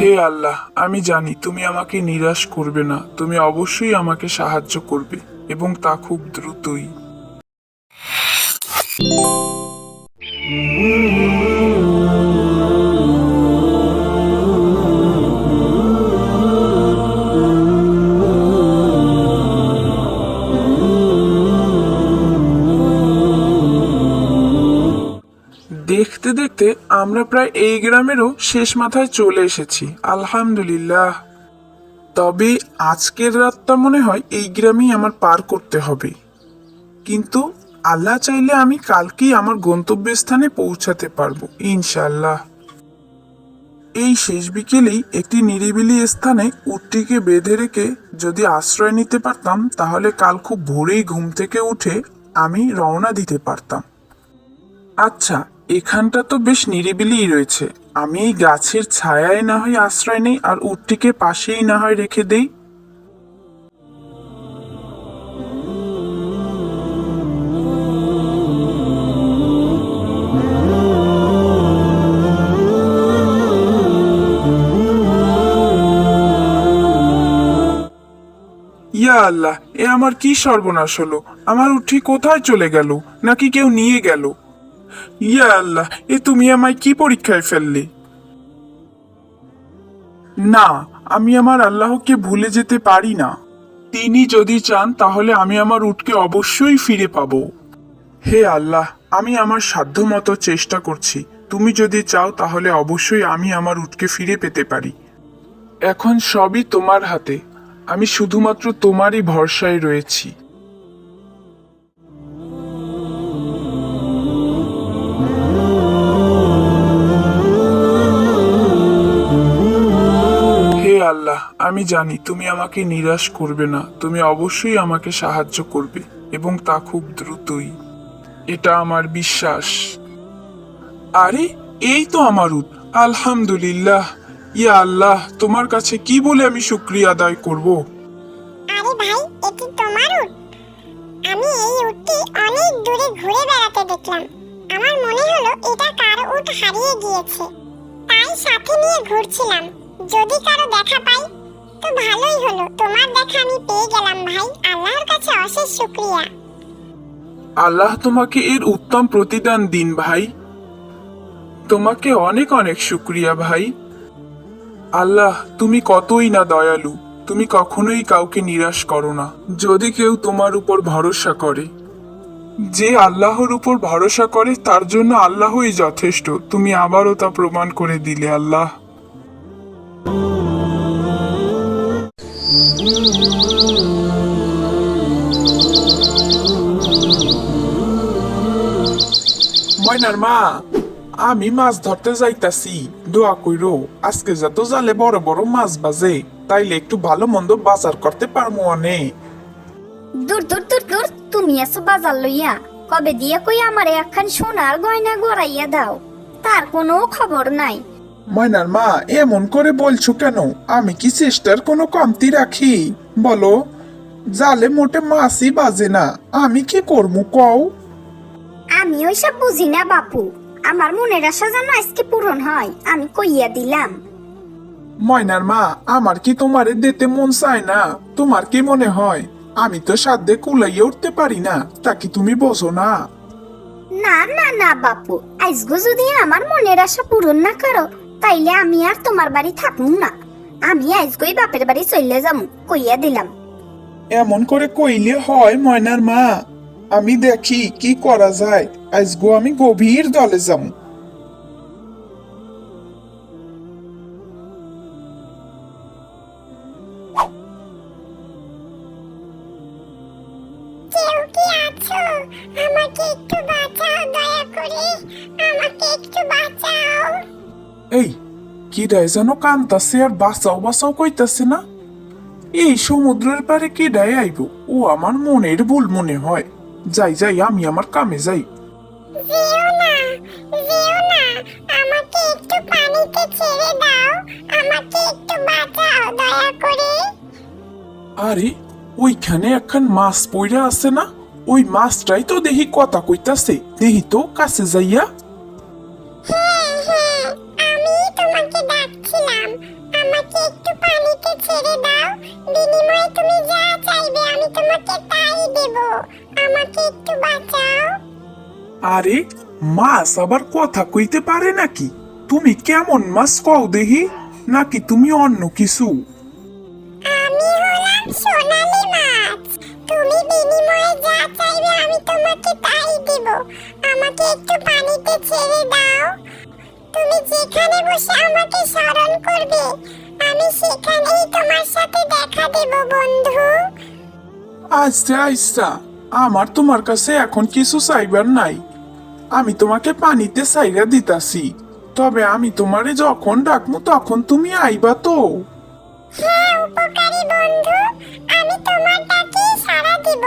হে আল্লাহ, আমি জানি তুমি আমাকে নিরাশ করবে না। তুমি অবশ্যই আমাকে সাহায্য করবে এবং তা খুব দ্রুতই। দেখতে আমরা প্রায় এই গ্রামেরও শেষ মাথায় চলে এসেছি। আলহামদুলিল্লাহ। তবে আজকের রাতটা মনে হয় এই গ্রামেই আমার পার করতে হবে। কিন্তু আল্লাহ চাইলে আমি কালকেই আমার গন্তব্যস্থানে পৌঁছাতে পারব ইনশাল্লাহ এই শেষ বিকেলেই একটি নিরিবিলি স্থানে উটটিকে বেঁধে রেখে যদি আশ্রয় নিতে পারতাম, তাহলে কাল খুব ভোরেই ঘুম থেকে উঠে আমি রওনা দিতে পারতাম। আচ্ছা এখানটা তো বেশ নিরিবিলিই রয়েছে। আমি এই গাছের ছায়ায় না হয় আশ্রয় নেই আর উটটিকে পাশেই না হয় রেখে দেই। ইয়া আল্লাহ, এ আমার কি সর্বনাশ হলো? আমার উঠি কোথায় চলে গেল? নাকি কেউ নিয়ে গেল? ইয়া আল্লাহ, এ তুমি আমায় কি পরীক্ষায় ফেললে? না, আমি আমার আল্লাহকে ভুলে যেতে পারি না। তিনি যদি চান, তাহলে আমি আমার উটকে অবশ্যই ফিরে পাবো। হে আল্লাহ, আমি আমার সাধ্যমতো চেষ্টা করছি। তুমি যদি চাও, তাহলে অবশ্যই আমি আমার উটকে ফিরে পেতে পারি। এখন সবই তোমার হাতে। আমি শুধুমাত্র তোমারই ভরসায় রয়েছি। আল্লাহ আমি জানি তুমি আমাকে নিরাশ করবে না, তুমি অবশ্যই আমাকে সাহায্য করবে এবং তা খুব দ্রুতই। এটা আমার বিশ্বাস। আরে, এই তো আমার উট আলহামদুলিল্লাহ, ইয়া আল্লাহ, তোমার কাছে কি বলে আমি শুক্রিয়া আদায় করব? আরে ভাই, এটি তোমার উট আমি এই উটটি অনেক দূরে ঘুরে বেড়াতে দেখলাম। আমার মনে হলো এটা কারও উট হারিয়ে গিয়েছে। তাই সাথে নিয়ে ঘুরছিলাম। যদি কারও দেখা পাই, তো ভালোই হলো। তোমার দেখা আমি পেয়ে গেলাম ভাই। আল্লাহর কাছে অশেষ শুক্রিয়া। আল্লাহ তোমাকে এর উত্তম প্রতিদান দিন ভাই। তোমাকে অনেক অনেক শুক্রিয়া ভাই। আল্লাহ, তুমি কতই না দয়ালু। তুমি কখনোই কাউকে নিরাশ করো না। যদি কেউ তোমার উপর ভরসা করে। যে আল্লাহর উপর ভরসা করে, তার জন্য আল্লাহই যথেষ্ট। তুমি আবারও তা প্রমাণ করে দিলে আল্লাহ। ময়নার মা আমি মাছ ধরতে যাইতাছি, দোয়া কইরো, আজকে যত জালে বড় বড় মাছ বাজে, তাইলে একটু ভালো মন্দ বাজার করতে পারব অনেক দূর দূর দূর দূর, তুমি এসো বাজার লইয়া। কবে দিয়ে কই আমারে একখান সোনার গয়না গড়াইয়া দাও? তার কোনো খবর নাই। ময়নার মা এমন করে বলছো কেন? আমি কি চেষ্টার কোনো কমতি রাখি? বলো জালে মোটে মাছই বাজে না আমি কি করব কও? আমি ওইসব বুঝি না বাপু আমার মনের আশা যেন আজকে পূরণ হয় আমি কইয়া দিলাম। ময়নার মা আমার কি তোমারে দিতে মন চায় না? তোমার কি মনে হয়? আমি তো সাধ্যে কুলাইয়ে উঠতে পারি না তা কি তুমি বোঝো না? না না না বাপু আজগো যদি আমার মনের আশা পূরণ না করো তাইলে আমি আর তোমার বাড়ি থাকব না। আমি আজগোই বাপের বাড়ি চলে যাম, কইয়া দিলাম। এমন করে কইলে হয়, ময়নার মা। আমি দেখি কি করা যায়। আজগো আমি গভীর দলে যাব কি ডায় যেন কান্তাছে আর বাঁচাও বাঁচাও কইতাছে না? এই সমুদ্রের পারে কি ডায় আইব ও আমার মনের ভুল মনে হয়। যাই যাই আমি আমার কামে যাই। যেও না যেও না আমাকে একটু পানিতে ছেড়ে দাও আমাকে একটু বাঁচাও দয়া করে। আরে ওইখানে একখান মাছ পইরা আছে না? ওই মাছটাই তো দেখি কথা কইতাছে দেখি তো কাছে যাইয়া ছেড়ে দাও। বিনিময়ে তুমি যা চাইবে আমি তোমাকে তাই দেব। আমাকে একটু বাঁচাও। আরে মাছ আবার কথা কইতে পারে নাকি? তুমি কেমন মাছ কও দেহি? নাকি তুমি অন্য কিছু? আমি হলাম সোনালী মাছ। তুমি বিনিময়ে যা চাইবে আমি তোমাকে তাই দেব। আমাকে একটু পানিতে ছেড়ে দাও। তুমি যেখানে বসে আমাকে স্মরণ করবে আমি সেখানেই তোমার সাথে দেখা দেব বন্ধু। আচ্ছা আচ্ছা। আমার তোমার কাছে এখন কিছু চাইবার নাই। আমি তোমাকে পানিতে চাইরা দিতাছি। তবে আমি তোমারে যখন ডাকবো তখন তুমি আইবা তো। হ্যাঁ উপকারী বন্ধু। আমি তোমার ডাকে সাড়া দিব।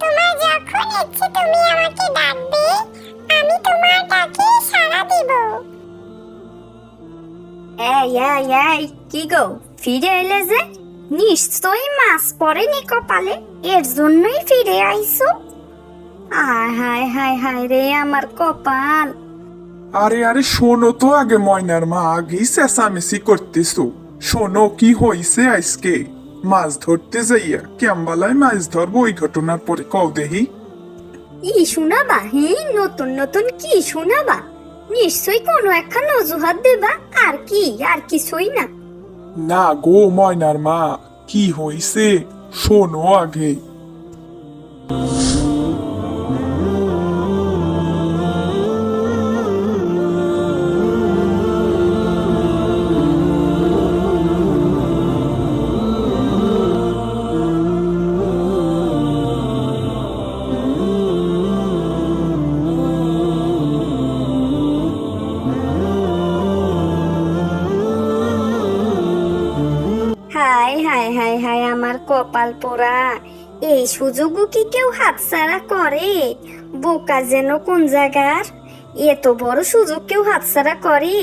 তোমার যখন ইচ্ছে তুমি আমাকে ডাকবে আমি তোমার ডাকে সাড়া দিব। এই এই এই কি গো ফিরে এলে যে? নিশ্চয়ই মাছ পড়েনি কপালে এর জন্যই ফিরে আইছো। আয় হায় হায় হায় রে আমার কপাল। আরে আরে শোনো তো আগে ময়নার মা আগেই চেঁচামেচি করতেছো। শোনো কি হইছে আজকে? মাছ ধরতে যাইয়া ক্যাম্বালায় মাছ ধরবো ওই ঘটনার পরে কও দেহি ই শোনাবা হে নতুন নতুন কি শোনাবা? নিশ্চয়ই কোনো একখান অজুহাত দেবা, আর কি, আর কিছুই না। না গো, ময়নার মা, কি হইছে? শোনো আগে। সুযোগও কি কেউ হাতছাড়া করে? বোকা যেন কোন জায়গার? এত বড় সুযোগ কেউ হাতছাড়া করে।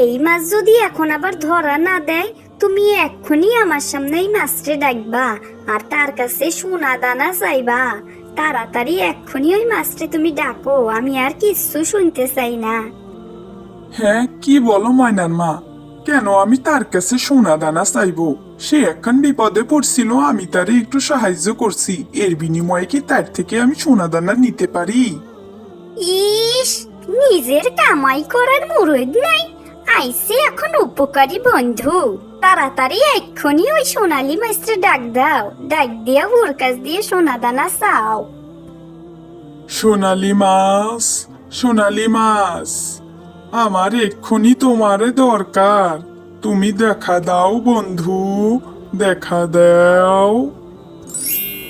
এই মাছ যদি এখন আবার ধরা না দেয়, তুমি এক্ষুনি আমার সামনে এই মাছটা ডাকবা আর তার কাছে সোনা দানা চাইবা। তাড়াতাড়ি এক্ষুনি ওই মাছটা তুমি ডাকো, আমি আর কিচ্ছু শুনতে চাই না। হ্যাঁ কি বলো ময়নার মা? কেন আমি তার কাছে সোনা দানা চাইব? সে এখন বিপদে পড়ছিল আমি তারে একটু সাহায্য করছি। এর বিনিময়ে কি তার থেকে আমি সোনা দানা নিতে পারি? ইস নিজের কামাই করার মুরদ নাই। আইসে এখন উপকারী বন্ধু। তাড়াতাড়ি এক্ষুনি ওই সোনালি মাস্টার ডাক দাও। ডাক দিয়া ওর কাছ দিয়ে সোনা দানা চাও। সোনালি মাছ সোনালি মাছ আমার এক্ষুনি তোমারে দরকার। তুমি দেখা দাও বন্ধু। দেখা দাও।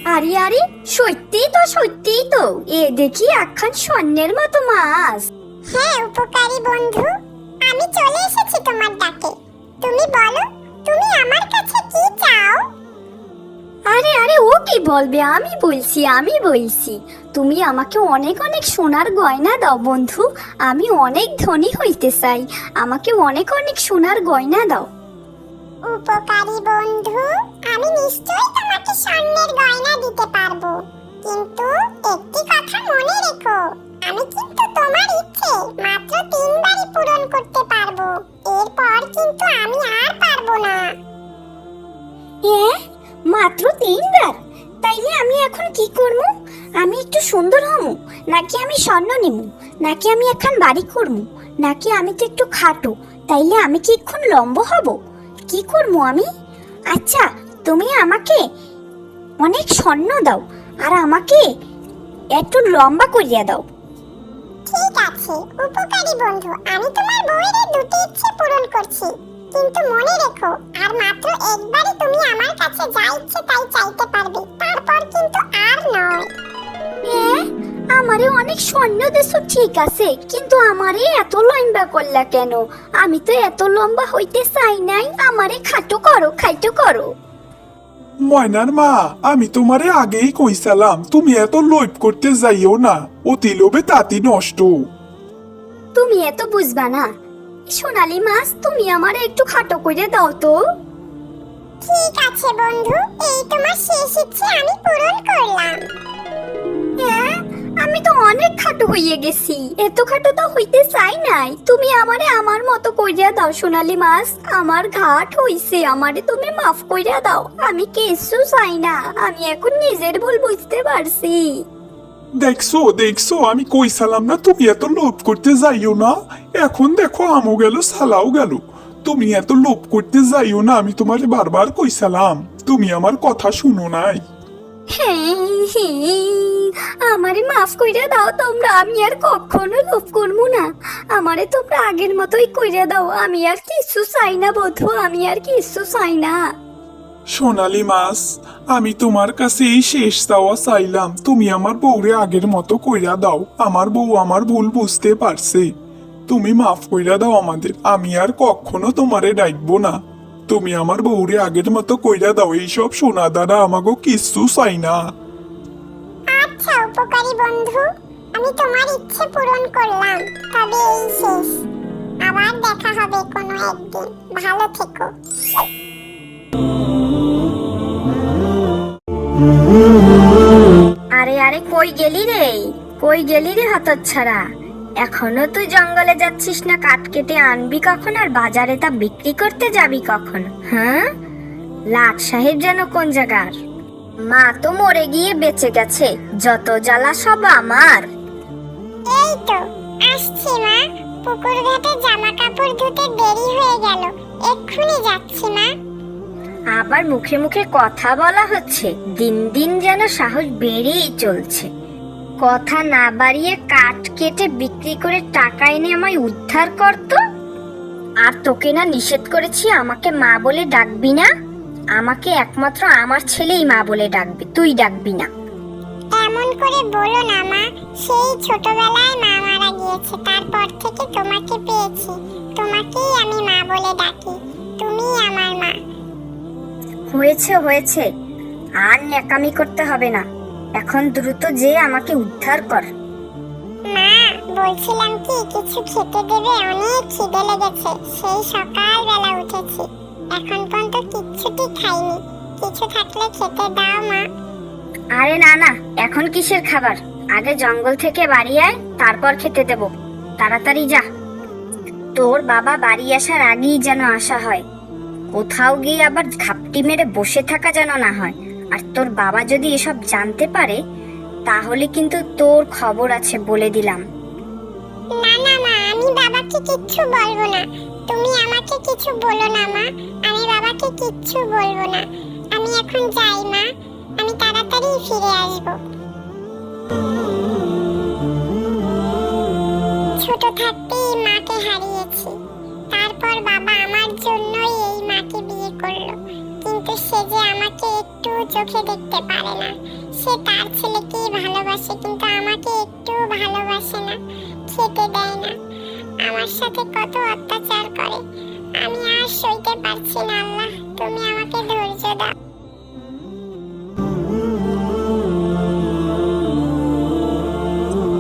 আরে আরে সত্যিই তো সত্যিই তো। এ দেখি একখান স্বর্ণের মতো মাছ। হ্যাঁ উপকারী বন্ধু আমি চলে এসেছি তোমার ডাকে। তুমি বলো তুমি আমার কাছে কি চাও? আরে আরে ও কি বলবে? আমি বলছি আমি বলছি। তুমি আমাকে অনেক অনেক সোনার গয়না দাও বন্ধু। আমি অনেক ধনী হইতে চাই। আমাকে অনেক অনেক সোনার গয়না দাও। উপকারী বন্ধু আমি নিশ্চয়ই তোমাকে স্বর্ণের গয়না দিতে পারব। কিন্তু একটি কথা মনে রেখো আমি কিন্তু তোমার ইচ্ছে মাত্র তিনবারই পূরণ করতে পারব। এরপর কিন্তু আমি আর পারব না। হ্যাঁ মাত্র তিনবার। তাইলে আমি এখন কি করব আমি একটু সুন্দর হমু? নাকি আমি স্বর্ণ নিমু? নাকি আমি এখন বাড়ি করমু নাকি আমি তো একটু খাটো? তাইলে আমি কি এখন লম্ব হব? কি করব আমি? আচ্ছা তুমি আমাকে অনেক স্বর্ণ দাও, আর আমাকে একটু লম্বা করিয়া দাও। ঠিক আছে, উপকারী বন্ধু। আমি তোমার বউয়ের দুটি ইচ্ছে পূরণ করছি। কিন্তু মনে রেখো আর মাত্র একবারই তুমি আমার কাছে যা ইচ্ছে তাই চাইতে পারবে তারপর কিন্তু আর নয়। হ্যাঁ আমারে অনেক স্বর্ণ দেশ ঠিক আছে কিন্তু আমারে এত লম্বা করলা কেন? আমি তো এত লম্বা হইতে চাই নাই আমারে খাটো করো খাইটো করো। ময়নার মা আমি তোমারে আগেই কইসালাম তুমি এত লোভ করতে যাইও না অতি লোভে তাতি নষ্ট। তুমি এত বুঝবা না সোনালি মাছ তুমি আমারে একটু খাটো করে দাও তো। ঠিক আছে বন্ধু এই তোমার শেষ ইচ্ছে আমি পূরণ করলাম। হ্যাঁ আমি তো অনেক খাটো হইয়ে গেছি। এত খাটো তো হইতে চাই নাই। তুমি আমারে আমার মতো কইরা দাও সোনালি মাছ। আমার ঘাট হইছে আমারে তুমি মাফ কইরা দাও। আমি কিছু চাই না। আমি এখন নিজের ভুল বুঝতে পারছি। দেখছ দেখছ, আমি কইসালাম না? তুমি এত লোভ করতে যাইও না। এখন দেখো, আমও গেল, সালাও গেল। তুমি এত লোভ করতে যাইও না, আমি তোমার বারবার কইসালাম তুমি আমার কথা শুনো নাই। আমারে মাফ কইরা দাও তোমরা, আমি আর কখনো লোভ করব না। আমারে তোমরা আগের মতোই কইরা দাও, আমি আর কিছু চাই না বধু, আমি আর কিছু চাই না। সোনালি মাস, আমি তোমার কাছে এই শেষ চাওয়া চাইলাম। তুমি আমার বউরে আগের মতো কইরা দাও। আমার বউ আমার ভুল বুঝতে পারছে। তুমি মাফ কইরা দাও আমাদের। আমি আর কখনো তোমারে ডাকবো না। তুমি আমার বউরে আগের মতো কইরা দাও। এইসব সোনা দ্বারা আমাকে কিচ্ছু চাই না। আচ্ছা উপকারী বন্ধু, আমি তোমার ইচ্ছে পূরণ করলাম। তবে এই শেষ। আবার দেখা হবে কোনো একদিন। ভালো থেকো। আরে আরে, কই গেলি রে? কই গেলি রে হতচ্ছাড়া? এখনও তুই জঙ্গলে যাচ্ছিস না, কাঠ কেটে আনবি কখন আর বাজারে তা বিক্রি করতে যাবি কখন হ্যাঁ? লাট সাহেব যেন কোন জায়গার মা তো মরে গিয়ে বেঁচে গেছে, যত জ্বালা সব আমার। এই তো, আসছি মা। পুকুর ঘাটে জামা কাপড় ধুতে দেরি হয়ে গেল, এক্ষুনি যাচ্ছি মা। আবার মুখে মুখে কথা বলা হচ্ছে। দিন দিন যেন সাহস বেড়েই চলছে। কথা না বাড়িয়ে কাঠ কেটে বিক্রি করে টাকা এনে আমায় উদ্ধার করত আর তোকে না নিষেধ করেছি, আমাকে মা বলে ডাকবি না। আমাকে একমাত্র আমার ছেলেই মা বলে ডাকবে, তুই ডাকবি না। এমন করে বলো না মা, সেই ছোটবেলায় মা মারা গিয়েছে, তারপর থেকে তোমাকে পেয়েছি। তোমাকেই আমি মা বলে ডাকি, তুমিই আমার মা। হয়েছে হয়েছে। আর ন্যাকামি করতে হবে না। এখন দ্রুত যে আমাকে উদ্ধার কর। মা বলছিলাম কি কিছু খেতে দেবে? অনেক খিদে লেগেছে। সেই সকালবেলা উঠেছি। এখন পর্যন্ত কিচ্ছুটি খাইনি। কিছু থাকলে খেতে দাও মা। আরে না না এখন কিসের খাবার? আগে জঙ্গল থেকে বাড়ি আয় তারপর খেতে দেব। তাড়াতাড়ি যা। তোর বাবা বাড়ি আসার আগেই যেন আসা হয়। কোথাও গিয়ে আবার ঘাপটি মেরে বসে থাকা যেন না হয়। আর তোর বাবা যদি এসব জানতে পারে, তাহলে কিন্তু তোর খবর আছে বলে দিলাম। না না, মা, আমি বাবাকে কিচ্ছু বলব না। তুমি আমাকে কিছু বলো না, মা। আমি বাবাকে কিচ্ছু বলব না। আমি এখন যাই, মা। আমি তাড়াতাড়ি ফিরে আসব। ছোট থাকতেই চোখে দেখতে পারে না। সে তার ছেলেকেই ভালোবাসে কিন্তু আমাকে একটু ভালোবাসে না খেতে দেয় না। আমার সাথে কত অত্যাচার করে। আমি আর সইতে পারছি না আল্লাহ তুমি আমাকে ধৈর্য দাও।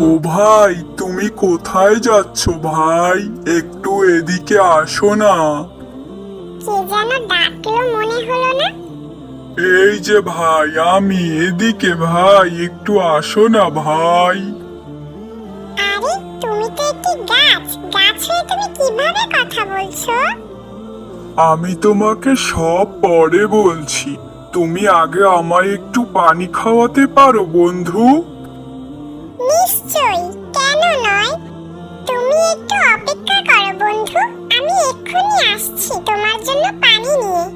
ও ভাই তুমি কোথায় যাচ্ছ ভাই? একটু এদিকে আসো না। কে যেন ডাকলো মনে হলো না। এই যে ভাই আমি এদিকে ভাই একটু আসো না ভাই। আরে তুমি তো একটি গাছ। গাছ হয়ে তুমি কীভাবে কথা বলছো? আমি তোমাকে সব পরে বলছি। তুমি আগে আমায় একটু পানি খাওয়াতে পারো বন্ধু? নিশ্চয়ই কেন নয়? তুমি একটু অপেক্ষা করো বন্ধু। আমি এক্ষুনি আসছি তোমার জন্য পানি নিয়ে।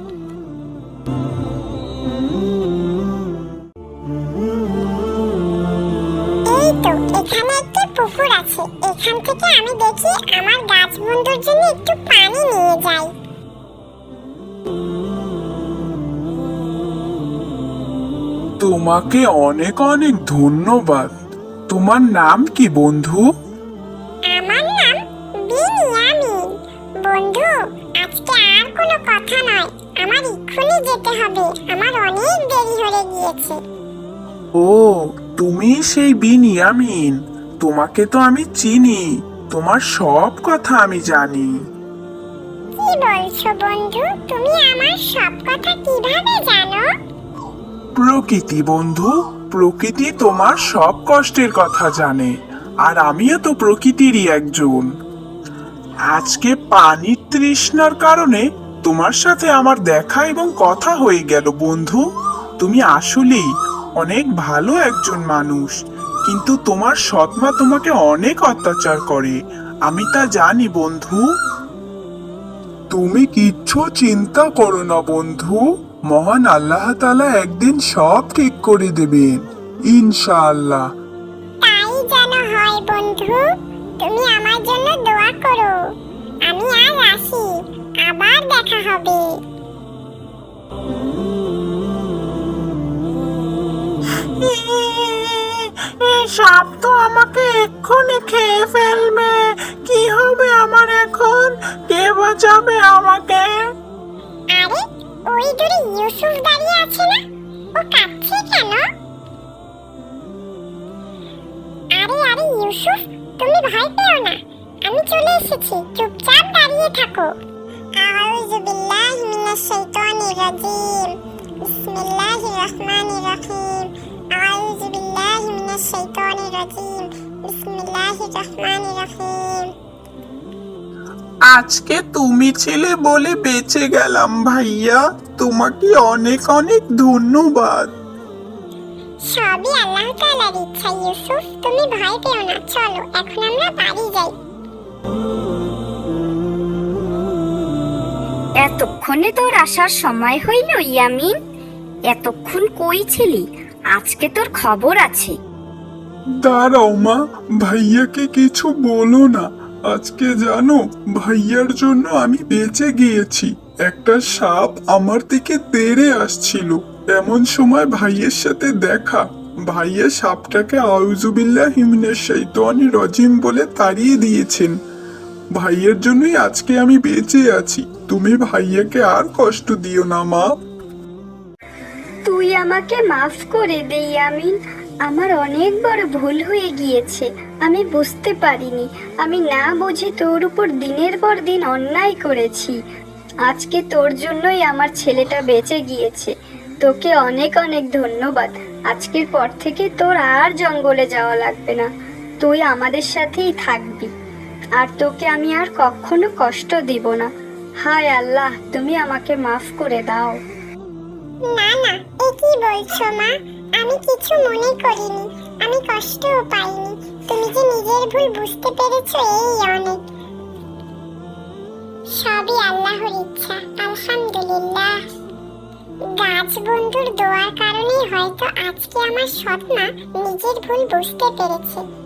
এখানে একটি পুকুর আছে। এখান থেকে আমি দেখি আমার গাছ বন্ধুর জন্য একটু পানি নিয়ে যাই। তোমাকে অনেক অনেক ধন্যবাদ। তোমার নাম কি বন্ধু? আমার নাম বিনিয়ামিন। বন্ধু আজকে আর কোনো কথা নয়। আমার এক্ষুনি যেতে হবে। আমার অনেক দেরি হয়ে গিয়েছে। ও তুমি সেই বিনিয়ামিন। তোমাকে তো আমি চিনি। তোমার সব কথা আমি জানি। কি বলছো বন্ধু? তুমি আমার সব কথা কীভাবে জানো? প্রকৃতি বন্ধু প্রকৃতি তোমার সব কষ্টের কথা জানে আর আমিও তো প্রকৃতিরই একজন। আজকে পানির তৃষ্ণার কারণে তোমার সাথে আমার দেখা এবং কথা হয়ে গেল বন্ধু। তুমি আসলেই অনেক ভালো একজন মানুষ। কিন্তু তোমার সৎমা তোমাকে অনেক অত্যাচার করে। আমি তা জানি, বন্ধু। তুমি কিচ্ছু চিন্তা করো না, বন্ধু। মহান আল্লাহ তাআলা একদিন সব ঠিক করে দেবেন, ইনশাআল্লাহ। তাই যেন হয়, বন্ধু। তুমি আমার জন্য দোয়া করো। আমি আজ আসি। আবার দেখা হবে। সাপ তো আমাকে এক্ষুনি খেয়ে ফেলবে। কি হবে আমার এখন? কে বাঁচাবে আমাকে। আরে ওই দূরে ইউসুফ দাঁড়িয়ে আছে না? ও কাঁদছে কেন? আরে আরে ইউসুফ তুমি ভয় পেও না। আমি চলে এসেছি চুপচাপ দাঁড়িয়ে থাকো। আউযু বিল্লাহি মিনাশ শাইতানির রাজিম। বিসমিল্লাহির রহমানির রহিম। আউযু বিল্লাহি মিনাশ শাইতানির রাজিম বিসমিল্লাহির রহমানির রহিম। আজকে তুমি ছিলে বলে বেঁচে গেলাম ভাইয়া। তোমাকে অনেক অনেক ধন্যবাদ। সবই আল্লাহ তাআলার ইচ্ছা ইউসুফ। তুমি ভয় পেও না চলো এখন আমরা বাড়ি যাই। এতক্ষণে তোর আসার সময় হইল ইয়ামিন। এতক্ষণ কই ছিলি? আজকে তোর খবর আছে। দাঁড়াও মা, ভাইয়াকে কিছু বলো না। আজকে জানো, ভাইয়ার জন্য আমি বেঁচে গিয়েছি। একটা সাপ আমার দিকে তেড়ে আসছিল। এমন সময় ভাইয়ের সাথে দেখা। ভাইয়া সাপটাকে আউজুবিল্লাহ হিমিনের শৈতানি রজিম বলে তাড়িয়ে দিয়েছেন। ভাইয়ের জন্যই আজকে আমি বেঁচে আছি। তুমি ভাইয়াকে আর কষ্ট দিও না মা। আমাকে মাফ করে দে ইয়ামিন আমার অনেক বড় ভুল হয়ে গিয়েছে। আমি বুঝতে পারিনি। আমি না বুঝে তোর উপর দিনের পর দিন অন্যায় করেছি। আজকে তোর জন্যই আমার ছেলেটা বেঁচে গিয়েছে। তোকে অনেক অনেক ধন্যবাদ। আজকের পর থেকে তোর আর জঙ্গলে যাওয়া লাগবে না। তুই আমাদের সাথেই থাকবি। আর তোকে আমি আর কখনো কষ্ট দিব না। হায় আল্লাহ, তুমি আমাকে মাফ করে দাও। না না। এ কি বলছো, মা। আমি কিছু মনে করিনি। আমি কষ্টও পাইনি। তুমি যে নিজের ভুল বুঝতে পেরেছ, এই অনেক। সবই আল্লাহর ইচ্ছা। আলহামদুলিল্লাহ। গাছ বন্ধুর দোয়ার কারণেই হয়তো আজকে আমার সৎমা নিজের ভুল বুঝতে পেরেছে।